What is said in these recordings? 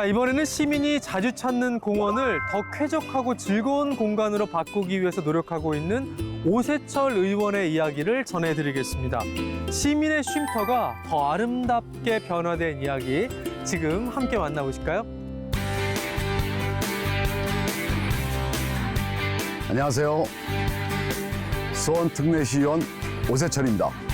자, 이번에는 시민이 자주 찾는 공원을 더 쾌적하고 즐거운 공간으로 바꾸기 위해서 노력하고 있는 오세철 의원의 이야기를 전해드리겠습니다. 시민의 쉼터가 더 아름답게 변화된 이야기 지금 함께 만나보실까요? 안녕하세요. 수원 특례시의원 오세철입니다.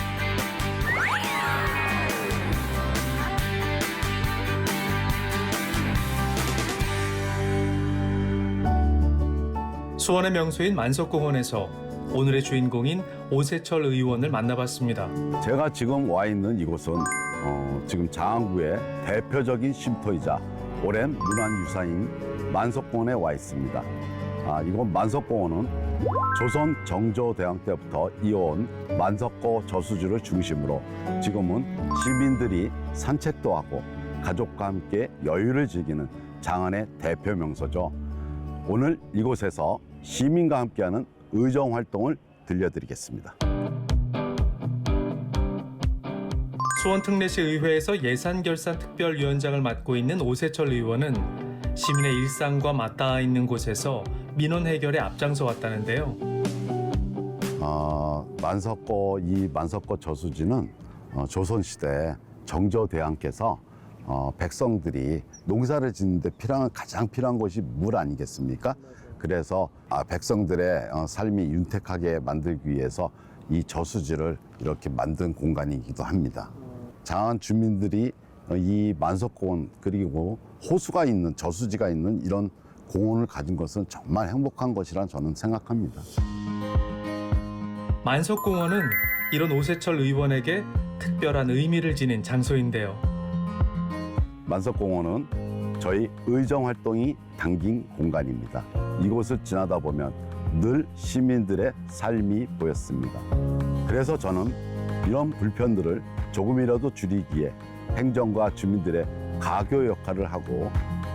수원의 명소인 만석공원에서 오늘의 주인공인 오세철 의원을 만나봤습니다. 제가 지금 와 있는 이곳은 어, 지금 장안구의 대표적인 쉼터이자 오랜 문화유산인 만석공원에 와 있습니다. 아, 이곳 만석공원은 조선 정조대왕 때부터 이어온 만석고 저수지를 중심으로 지금은 시민들이 산책도 하고 가족과 함께 여유를 즐기는 장안의 대표 명소죠. 오늘 이곳에서 시민과 함께하는 의정 활동을 들려드리겠습니다. 수원 특례시 의회에서 예산결산 특별위원장을 맡고 있는 오세철 의원은 시민의 일상과 맞닿아 있는 곳에서 민원 해결에 앞장서 왔다는데요. 어, 만석고 이 만석고 저수지는 어, 조선 시대 정조대왕께서 어, 백성들이 농사를 짓는데 필요한 가장 필요한 것이 물 아니겠습니까? 그래서 아, 백성들의 어, 삶이 윤택하게 만들기 위해서 이 저수지를 이렇게 만든 공간이기도 합니다. 장안 주민들이 어, 이 만석공원 그리고 호수가 있는 저수지가 있는 이런 공원을 가진 것은 정말 행복한 것이라 저는 생각합니다. 만석공원은 이런 오세철 의원에게 특별한 의미를 지닌 장소인데요. 만석공원은 저희 의정 활동이 담긴 공간입니다. 이곳을 지나다 보면 늘 시민들의 삶이 보였습니다. 그래서 저는 이런 불편들을 조금이라도 줄이기에 행정과 주민들의 가교 역할을 하고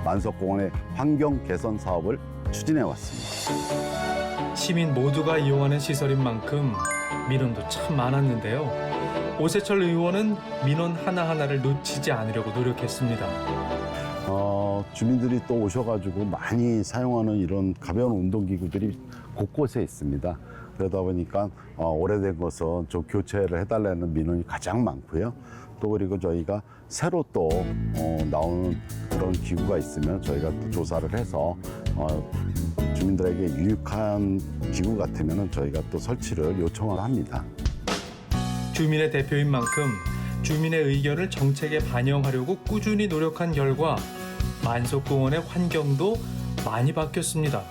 만석공원의 환경 개선 사업을 추진해 왔습니다. 시민 모두가 이용하는 시설인 만큼 민원도 참 많았는데요. 오세철 의원은 민원 하나하나를 놓치지 않으려고 노력했습니다. 어, 주민들이 또 오셔가지고 많이 사용하는 이런 가벼운 운동기구들이 곳곳에 있습니다. 그러다 보니까 어, 오래된 것은 좀 교체를 해달라는 민원이 가장 많고요. 또 그리고 저희가 새로 또 어, 나오는 그런 기구가 있으면 저희가 또 조사를 해서 어, 주민들에게 유익한 기구 같으면 저희가 또 설치를 요청을 합니다. 주민의 대표인 만큼 주민의 의견을 정책에 반영하려고 꾸준히 노력한 결과 만석공원의 환경도 많이 바뀌었습니다.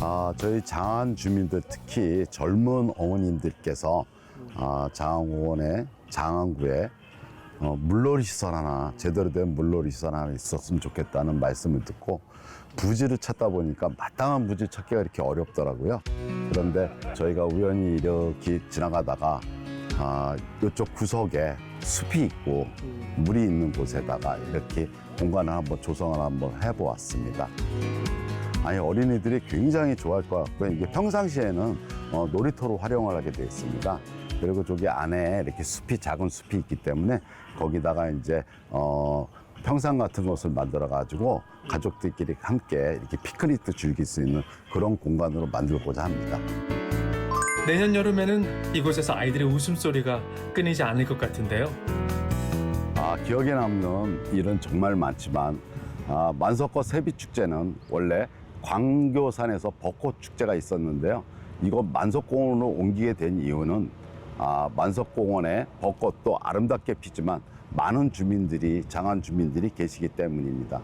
아, 저희 장안 주민들 특히 젊은 어머님들께서 아, 장안공원에 장안구에 어, 물놀이 시설 하나 제대로 된 물놀이 시설 하나 있었으면 좋겠다는 말씀을 듣고 부지를 찾다 보니까 마땅한 부지 찾기가 이렇게 어렵더라고요. 그런데 저희가 우연히 이렇게 지나가다가 아, 이쪽 구석에 숲이 있고 물이 있는 곳에다가 이렇게 공간을 한번 조성을 한번 해보았습니다. 아니 어린이들이 굉장히 좋아할 것 같고요. 이게 평상시에는 어, 놀이터로 활용을 하게 되어 있습니다. 그리고 저기 안에 이렇게 숲이 작은 숲이 있기 때문에 거기다가 이제 어, 평상 같은 것을 만들어 가지고 가족들끼리 함께 이렇게 피크닉도 즐길 수 있는 그런 공간으로 만들고자 합니다. 내년 여름에는 이곳에서 아이들의 웃음소리가 끊이지 않을 것 같은데요. 아, 기억에 남는 일은 정말 많지만 아, 만석거 세비축제는 원래 광교산에서 벚꽃 축제가 있었는데요. 이거 만석공원으로 옮기게 된 이유는 아, 만석공원에 벚꽃도 아름답게 피지만 많은 주민들이 장안 주민들이 계시기 때문입니다.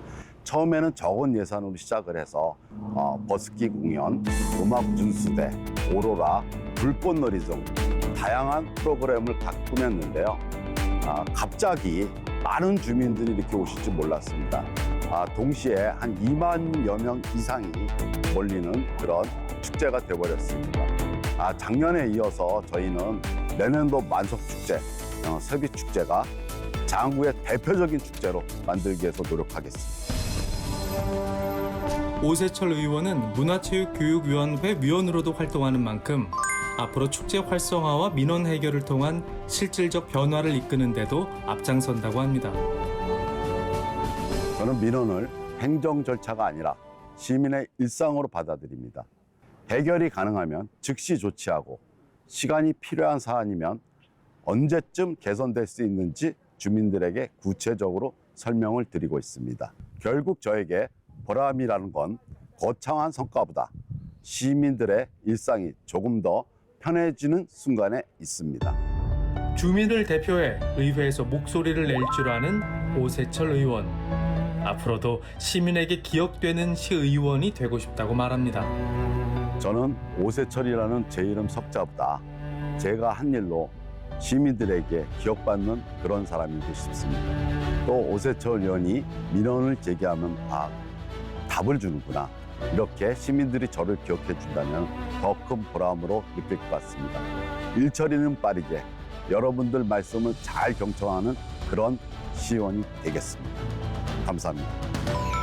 처음에는 적은 예산으로 시작을 해서 어, 버스키 공연, 음악 준수대, 오로라, 불꽃놀이 등 다양한 프로그램을 다 꾸몄는데요. 아, 갑자기 많은 주민들이 이렇게 오실 줄 몰랐습니다. 아, 동시에 한 2만여 명 이상이 몰리는 그런 축제가 되어버렸습니다. 아, 작년에 이어서 저희는 내년도 만석축제, 어, 세비축제가 장구의 대표적인 축제로 만들기 위해서 노력하겠습니다. 오세철 의원은 문화체육교육위원회 위원으로도 활동하는 만큼 앞으로 축제 활성화와 민원 해결을 통한 실질적 변화를 이끄는 데도 앞장선다고 합니다. 저는 민원을 행정 절차가 아니라 시민의 일상으로 받아들입니다. 해결이 가능하면 즉시 조치하고 시간이 필요한 사안이면 언제쯤 개선될 수 있는지 주민들에게 구체적으로 설명을 드리고 있습니다. 결국 저에게 보람이라는 건 거창한 성과보다 시민들의 일상이 조금 더 편해지는 순간에 있습니다. 주민을 대표해 의회에서 목소리를 낼 줄 아는 오세철 의원. 앞으로도 시민에게 기억되는 시의원이 되고 싶다고 말합니다. 저는 오세철이라는 제 이름 석자보다 제가 한 일로 시민들에게 기억받는 그런 사람이고 싶습니다. 또 오세철 의원이 민원을 제기하면 아 답을 주는구나 이렇게 시민들이 저를 기억해 준다면 더 큰 보람으로 느낄 것 같습니다. 일 처리는 빠르게 여러분들 말씀을 잘 경청하는 그런 시의원이 되겠습니다. 감사합니다.